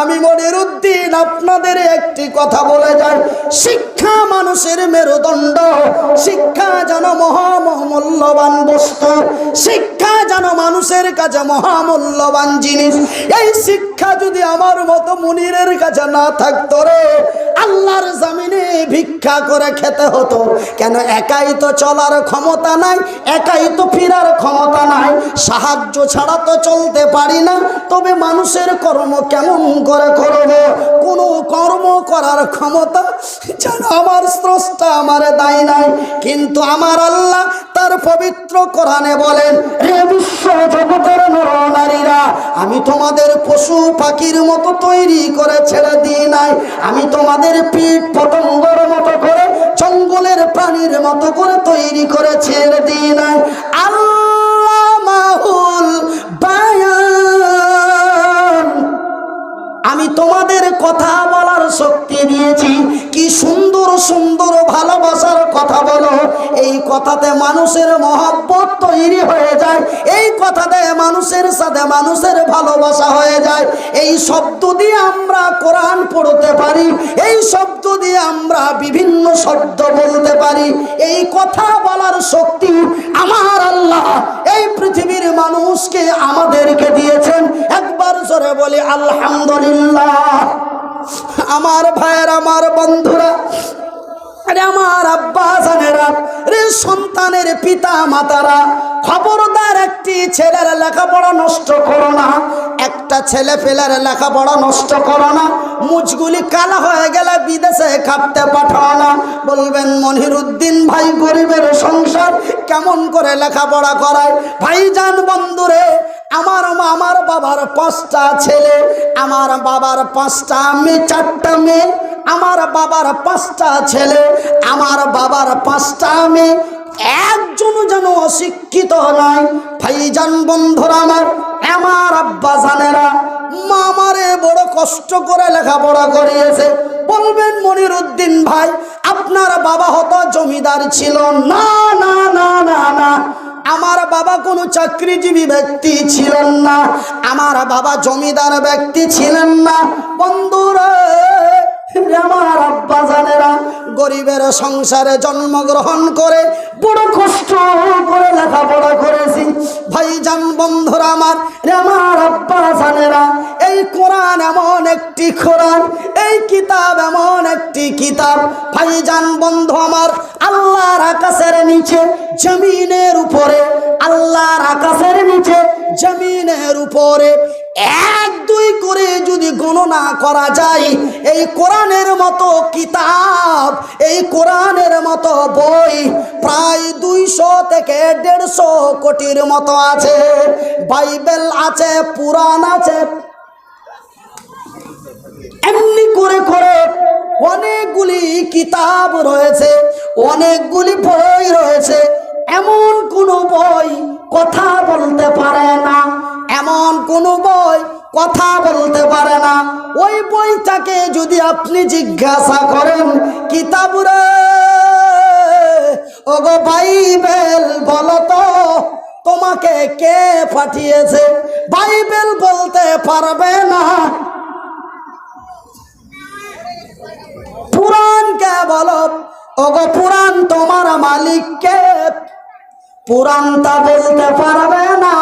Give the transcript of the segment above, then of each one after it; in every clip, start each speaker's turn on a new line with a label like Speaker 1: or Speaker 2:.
Speaker 1: আমি মনির উদ্দিন আপনাদের একটি কথা বলে যান শিক্ষা মানুষের মেরুদণ্ড। শিক্ষা যেন মহামূল্যবান বস্তু। শিক্ষা যেন মানুষের কাছে মহামূল্যবান জিনিস। এই শিক্ষা যদি আমার মতো মুনিরের কাছে না থাকতো রে, আল্লাহর জামিনে ভিক্ষা করে খেতে হতো। কেন একাই তো চলার ক্ষমতা নাই, একাই তো ফিরার ক্ষমতা নাই। সাহায্য ছাড়া তো চলতে পারি না, তবে মানুষের কর্ম কেমন করে করব? কোনো কর্ম করার ক্ষমতা যেন আমার স্রষ্টা আমার দায় নাই। কিন্তু আমার আল্লাহ তার পবিত্র কোরআনে বলেন রে বিশ্ব জগতের নরনারীরা, আমি তোমাদের পশু পাখির মতো তৈরি করে ছেড়ে দিই নাই। আমি তোমাদের পিঠ পতঙ্গর মতো করে, জঙ্গলের প্রাণীর মতো করে তৈরি করে ছেড়ে দিই নাই। আল্লাহ মাহুল আমি তোমাদের কথা বলার শক্তি দিয়েছি। কি সুন্দর সুন্দর ভালোবাসার কথা বলো। এই কথাতে মানুষের মহব্বত তৈরি হয়ে যায়। এই কথাতে মানুষের সাথে মানুষের ভালোবাসা হয়ে যায়। এই শব্দ দিয়ে আমরা কোরআন পড়তে পারি। এই শব্দ দিয়ে আমরা বিভিন্ন শব্দ বলতে পারি। এই কথা বলার শক্তি আমার আল্লাহ এই পৃথিবীর মানুষকে আমাদেরকে দিয়েছেন। একবার জোরে বলি, আলহামদুলিল্লাহ। আমার ভাইয়ের, আমার বন্ধুরা আরে আমার আব্বা জানেরা, রে সন্তানের পিতা মাতারা, খবরদার একটি ছেলের লেখাপড়া নষ্ট করো না, একটা ছেলে পেলের লেখাপড়া নষ্ট করো না মুচগুলি কালা হয়ে গেলে বিদেশে খাপতে পাঠাও না। বলবেন, মনিরুদ্দিন ভাই গরিবের সংসার কেমন করে লেখাপড়া করায়? ভাইজান বন্ধুরে, আমার আমার বাবার পাঁচটা ছেলে, আমার বাবার পাঁচটা মেয়ে, চারটা মেয়ে আমার বাবার পাঁচটা ছেলে, আমার বাবার পাঁচটা মেয়ে একজন যেন অশিক্ষিত নয়। ভাইজান বন্ধুরা আমার আমার আব্বা জানেরা, মামারে বড় কষ্ট করে লেখাপড়া করিয়েছে। বলবেন মনির উদ্দিন ভাই, আপনার বাবা হতো জমিদার ছিল। না না না না না। আমার বাবা কোনো চাকরিজীবী ব্যক্তি ছিলেন না। আমার বাবা জমিদার ব্যক্তি ছিলেন না। বন্ধুরা আমার আব্বা জানেরা, গরিবের সংসারে জন্মগ্রহণ করে বড় কষ্ট করে লেখাপড়া করেছি। ভাইজান বন্ধুরা আমার আমার আব্বা জানেরা, এই কোরআন এমন একটি কোরআন, এই কিতাব এমন একটি কিতাব। ভাইজান বন্ধু আমার, আল্লাহর আকাশের নিচে, জমিনের উপরে, আল্লাহর আকাশের নিচে, জমিনের উপরে এক, দুই করে যদি গণনা করা যায়, এই কোরআনের মতো কিতাব, এই কোরআনের মতো বই প্রায় দুইশো থেকে দেড়শো কোটির মতো আছে। বাইবেল আছে, পুরাণ আছে। এমনি করে করে অনেকগুলি কিতাব রয়েছে, অনেকগুলি বই রয়েছে। এমন কোনো বই কথা বলতে পারে না। এমন কোনো বই কথা বলতে পারে না। ওই বইটাকে যদি আপনি জিজ্ঞাসা করেন, কিতাব রে? ওগো বাইবেল বলো তো, তোমাকে কে পাঠিয়েছে? বাইবেল বলতে পারবে না। পুরাণকে বলো। ওগো পুরাণ তোমার মালিককে। পুরাণটা বলতে পারবে না।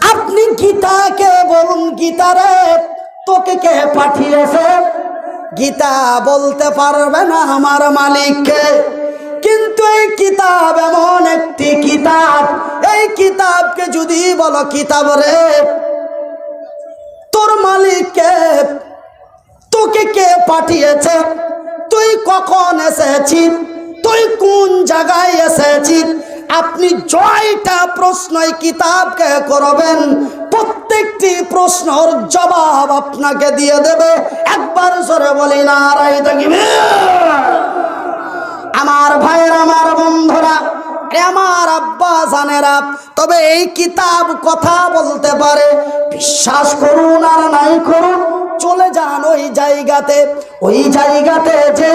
Speaker 1: আপনি গীতাকে বলুন গীতারে? তোকে কে পাঠিয়েছে? গীতা বলতে পারবে না আমার মালিককে। কিন্তু এই কিতাব এমন একটি কিতাব, এই কিতাবকে যদি বলো কিতাব রে, তোর মালিককে তোকে কে পাঠিয়েছে? তুই কখন এসেছিস? তুই কোন জায়গায় এসেছিস? আপনি জয়টা প্রশ্নই কিতাবকে করবেন, প্রত্যেকটি প্রশ্নর জবাব আপনাকে দিয়ে দেবে। একবার সরে বলি না রাই থাকিবে আমার ভাইয়ের, আমার বন্ধুরা আমার আব্বা জানেরা, তবে এই কিতাব কথা বলতে পারে। বিশ্বাস করুন আর নাই করুন, চলে যান ওই জায়গাতে। ওই জায়গাতে যে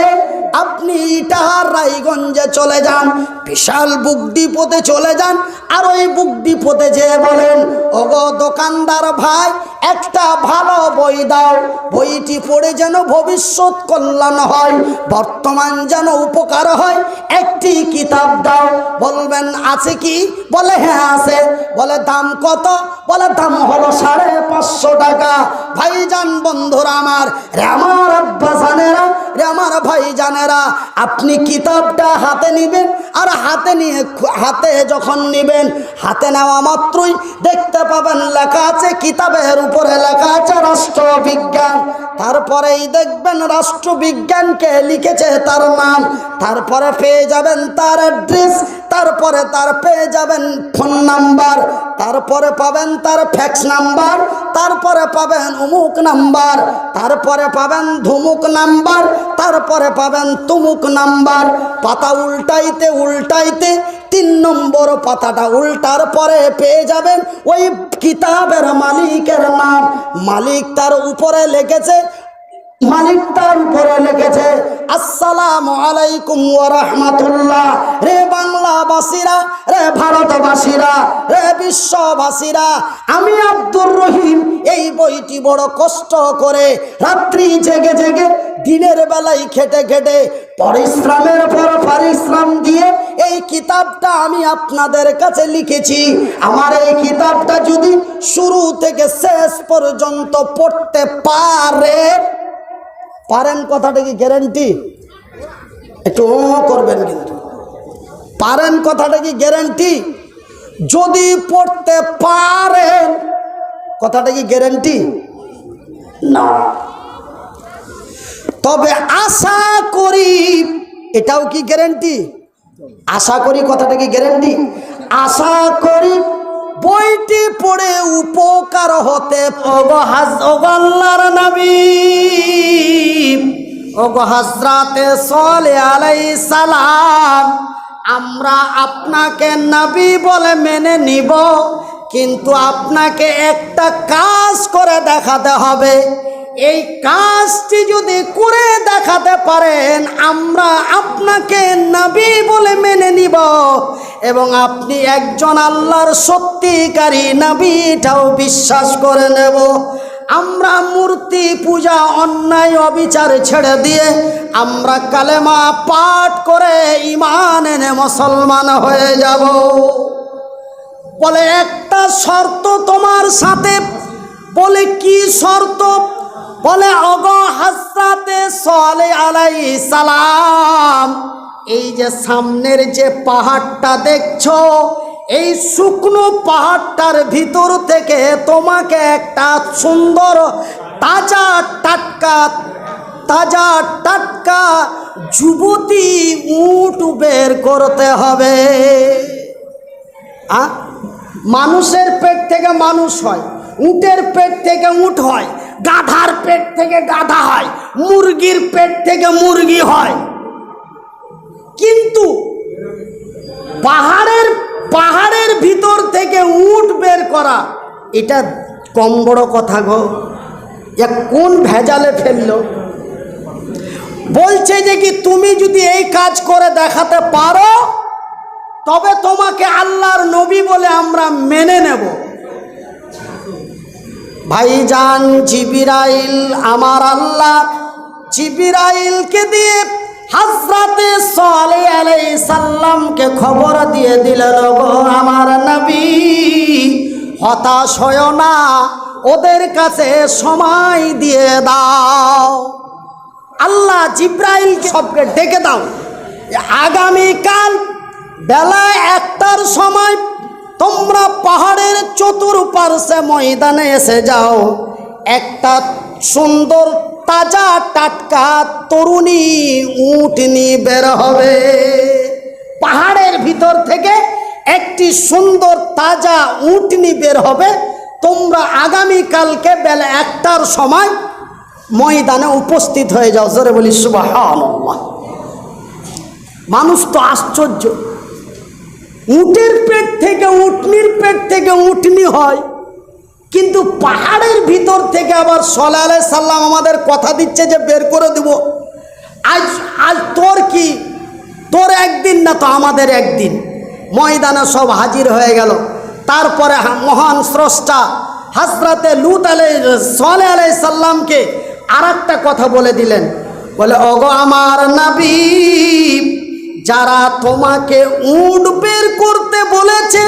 Speaker 1: আপনি ইটাহার রায়গঞ্জে চলে যান, বিশাল বুক ডিপোতে চলে যান, আর ওই বুক ডিপোতে যে বলেন, ওগো দোকানদার ভাই, একটা ভালো বই দাও, বইটি পড়ে যেন ভবিষ্যৎ কল্যাণ হয়, বর্তমান যেন উপকার হয়, একটি কিতাব দাও। বলবেন, আছে কি? বলে হ্যাঁ আছে। বলে, দাম কত? বলে, দাম হলো সাড়ে পাঁচশো টাকা। ভাইজান, বন্ধুরা আমার, রে আমার আব্বা জানেরা রে আমার ভাই জানেরা আপনি কিতাবটা হাতে নিবেন আর হাতে নিয়ে হাতে যখন নিবেন, হাতে নেওয়া মাত্রই দেখতে পাবেন লেখা আছে, কিতাবের উপরে লেখা আছে রাষ্ট্রবিজ্ঞান। তারপরেই দেখবেন রাষ্ট্রবিজ্ঞানকে লিখেছে তার নাম, তারপরে পেয়ে যাবেন তার অ্যাড্রেস তারপরে তার পেয়ে যাবেন ফোন নাম্বার, তারপরে পাবেন তার ফ্যাক্স নাম্বার, তারপরে পাবেন অমুক নাম্বার, তারপরে পাবেন ধুমুক নাম্বার, তারপরে পাবেন তুমুক নাম্বার। পাতা উল্টাইতে উল্টাইতে তিন নম্বর পাতাটা উল্টার পরে পেয়ে যাবেন ওই কিতাবের মালিকের নাম। মালিক তার উপরে লিখেছে লিখেছে আসসালামু আলাইকুম রে বাংলাবাসীরা, রে ভারতবাসীরা, রে বিশ্ববাসীরা, আমি আব্দুর রহিম এই বইটি বড় কষ্ট করে রাত্রি জেগে জেগে দিনের বেলায় খেটে খেটে পরিশ্রমের পর পরিশ্রম দিয়ে এই কিতাবটা আমি আপনাদের কাছে লিখেছি। আমার এই কিতাবটা যদি শুরু থেকে শেষ পর্যন্ত পড়তে পারে পারেন কথাটা কি গ্যারেন্টি একটু করবেন কিন্তু। পারেন কথাটা কি গ্যারেন্টি যদি পড়তে পারেন, কথাটা কি গ্যারেন্টি না। তবে আশা করি, এটাও কি গ্যারেন্টি আশা করি কথাটা কি গ্যারেন্টি আশা করি বইটি পড়ে উপকার হতে ওগো হাজ, ওগো আল্লাহর নবী। সলে আলাই সালাম, আমরা আপনাকে নবী বলে মেনে নিব, কিন্তু আপনাকে একটা কাজ করে দেখাতে হবে। এই কাজটি যদি করে দেখাতে পারেন, আমরা আপনাকে নবী বলে মেনে নিব। এবং আপনি একজন আল্লাহর সত্যিকারী নবীটাও বিশ্বাস করে নেব। আমরা মূর্তি পূজা, অন্যায়, অবিচার ছেড়ে দিয়ে আমরা কালেমা পাঠ করে ইমান এনে মুসলমান হয়ে যাব। বলে, একটা শর্ত তোমার সাথে। বলে, কি শর্ত? বলে, অগ হাসরাতে সলে আলাই সালাম। এই যে সামনের যে পাহাড়টা দেখছ, এই শুকনো পাহাড়টার ভিতর থেকে তোমাকে একটা সুন্দর তাজা টাটকা তাজা টাটকা যুবতী উট বের করতে হবে আ? মানুষের পেট থেকে মানুষ হয়, উটের পেট থেকে উট হয়, গাধার পেট থেকে গাধা হয়, মুরগির পেট থেকে মুরগি হয় কিন্তু পাহাড়ের পাহাড়ের ভিতর থেকে উট বের করা, এটা কম বড় কথা গো। এ কোন ভেজালে ফেলল? বলছে যে কি তুমি যদি এই কাজ করে দেখাতে পারো, তবে তোমাকে আল্লাহর নবী বলে আমরা মেনে নেব। ভাইজান জিবিরাইল, আমার আল্লাহ জিবিরাইলকে দিয়ে হাজরাতে সালে আলাই সাল্লামকে খবর দিয়ে দিলেন গো আমার নবী, হতাশ হয় না, ওদের কাছে সময় দিয়ে দাও। আল্লাহ জিব্রাইল সবকে ডেকে দাও। আগামীকাল বেলা একটার সময় তোমরা পাহাড়ের চতুর্পার্শ্বে ময়দানে এসে যাও। একটা সুন্দর তাজা টাটকা তরুণী উটনি বের হবে। পাহাড়ের ভিতর থেকে একটি সুন্দর তাজা উটনি বের হবে। তোমরা আগামীকালকে বেলা একটার সময় ময়দানে উপস্থিত হয়ে যাও। জোরে বলি সুবাহ মানুষ তো আশ্চর্য। উটের পেট থেকে, উটনির পেট থেকে উটনি হয়। কিন্তু পাহাড়ের ভিতর থেকে আবার সলা আলাই সাল্লাম আমাদের কথা দিচ্ছে যে বের করে দেব। আজ আজ তোর কি? তোর একদিন না তো আমাদের একদিন। ময়দানে সব হাজির হয়ে গেল। তারপরে মহান স্রষ্টা হাসরাতে লুত আলাই সালে আলাই সাল্লামকে আর কথা বলে দিলেন। বলে, ওগো আমার নাবি, যারা তোমাকে উট বের করতে বলেছে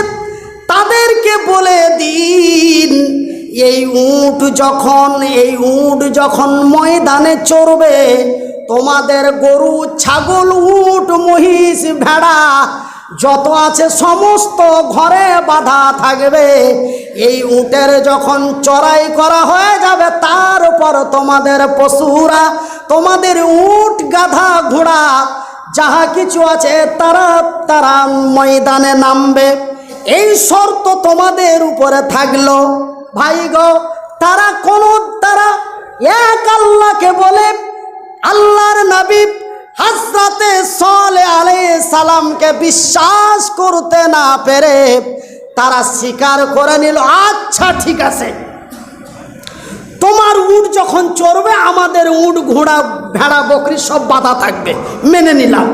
Speaker 1: তাদেরকে বলে দিন, এই উট যখন, এই উট যখন ময়দানে চড়বে, তোমাদের গরু, ছাগল, উট, মহিষ, ভেড়া যত আছে সমস্ত ঘরে বাধা থাকবে। এই উটের যখন চড়াই করা হয়ে যাবে, তার উপর তোমাদের পশুরা, তোমাদের উট, গাধা, ঘোড়া, যাহা কিছু আছে, তারা তারা ময়দানে নামবে। এই শর্ত তোমাদের উপরে থাকল। ভাই গো, তারা কোন, তারা এক আল্লাহকে বলে, আল্লাহর নবী হাজরাতে সলে আলে সালামকে বিশ্বাস করতে না পেরে তারা স্বীকার করে নিল আচ্ছা ঠিক আছে। তোমার উট যখন চড়বে, আমাদের উট, ঘোড়া, ভেড়া, বকরি সব বাধা থাকবে, মেনে নিলাম।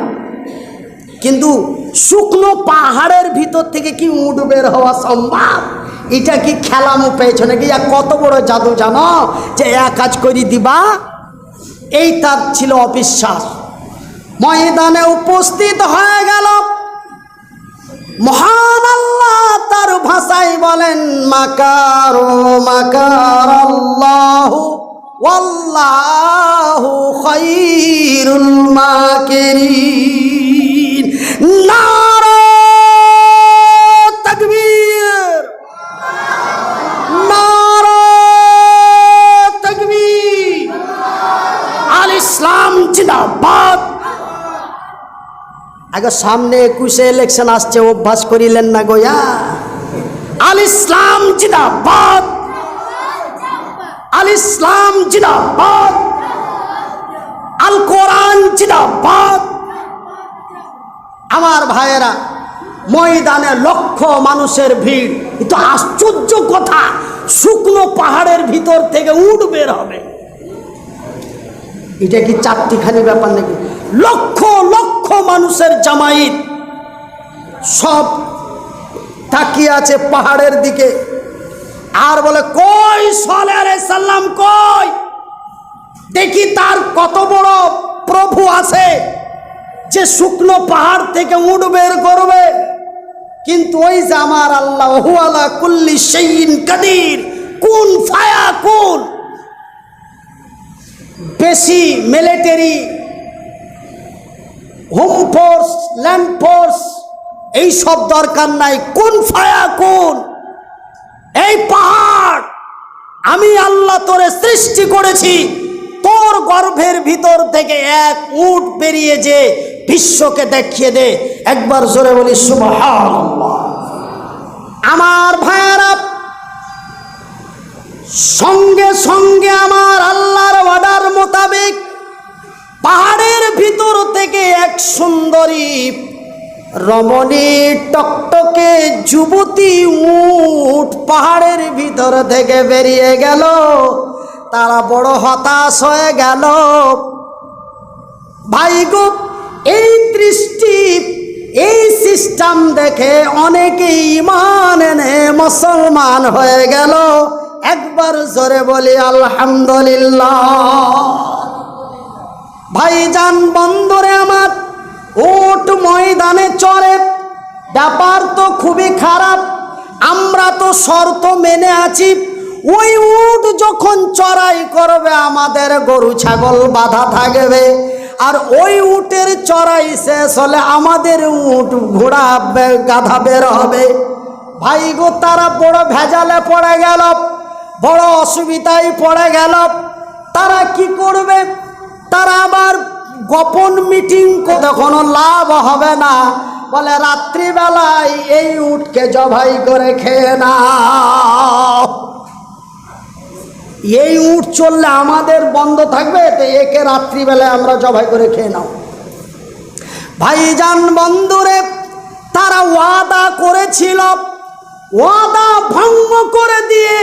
Speaker 1: কিন্তু শুকনো পাহাড়ের ভিতর থেকে কি উঠ বের হওয়া সম্ভব? এটা কি খেলামো পেয়েছে নাকি? ইয়া কত বড় জাদু জানো? যে এক কাজ করি দিবা? এই তার ছিল অবিশ্বাস। ময়দানে উপস্থিত হয়ে গেল। মহান আল্লাহ তার ভাষায় বলেন, মাকার মাকার আল্লাহ ওয়াল্লাহু খায়রুল মাকিরিন। নারা তাকবীর নারা তাকবীর আল ইসলাম জিন্দাবাদ আগে সামনে একুশে ইলেকশন আসছে অভ্যাস করিলেন না গোয়া আল ইসলাম জিন্দাবাদ আল ইসলাম জিন্দাবাদ আল কোরআন জিন্দাবাদ আমার ভাইয়েরা, ময়দানে লক্ষ মানুষের ভিড়। কিন্তু আশ্চর্য কথা, শুকনো পাহাড়ের ভিতর থেকে উঠ বের হবে। এটা কি চারটিখানি ব্যাপার নাকি? লক্ষ লক্ষ মানুষের জামাইত সব তাকিয়ে আছে পাহাড়ের দিকে। আর বলে, কই সালে সাল্লাম, কই? দেখি তার কত বড় প্রভু আছে। যে শুকনো পাহাড় থেকে উঠ বের করবে, কিন্তু ওই যে আমার আল্লাহ আলা কুল্লি কাদির কোন ফায়া কোন? বেশি military home force land force এই সব দরকার নাই। কোন ফায়া কোন? এই পাহাড়, আমি আল্লাহ তোরে সৃষ্টি করেছি। তোর গর্ভের ভিতর থেকে এক উট বেরিয়ে যে বিশ্বকে দেখিয়ে দে, একবার জোরে বলি সুবহান আমার ভাইয়ারা, সঙ্গে সঙ্গে আমার আল্লাহর অর্ডার মোতাবেক পাহাড়ের ভিতর থেকে এক সুন্দরী রমণী টকটকে যুবতী উঠ পাহাড়ের ভিতর থেকে বেরিয়ে গেল। তারা বড় হতাশ হয়ে গেল। ভাই গো এই দৃষ্টি, এই সিস্টেম দেখে অনেকে ইমান এনে মুসলমান হয়ে গেল। একবার জোরে বলি, আলহামদুলিল্লাহ। ভাইজান বন্দরে আমার উট ময়দানে চড়ে, ব্যাপার তো খুবই খারাপ। আমরা তো শর্ত মেনে আছি, ওই উট যখন চড়াই করবে, আমাদের গরু, ছাগল বাধা থাকবে। আর ওই উটের চড়াই শেষ হলে আমাদের উট ঘোড়া গাধা বের হবে। ভাই গো, তারা বড় ভেজালে পড়ে গেল, বড় অসুবিধায় পড়ে গেল। তারা কি করবে? তারা আবার গোপন মিটিং কোনো লাভ হবে না। বলে, রাত্রিবেলায় এই উটকে জবাই করে খেয়ে না এই উঠ চললে আমাদের বন্ধ থাকবে, তো একে রাত্রিবেলায় আমরা জবাই করে খেয়ে নাও। ভাইজান বন্ধুরে, তারা ওয়াদা করেছিল, ওয়াদা ভঙ্গ করে দিয়ে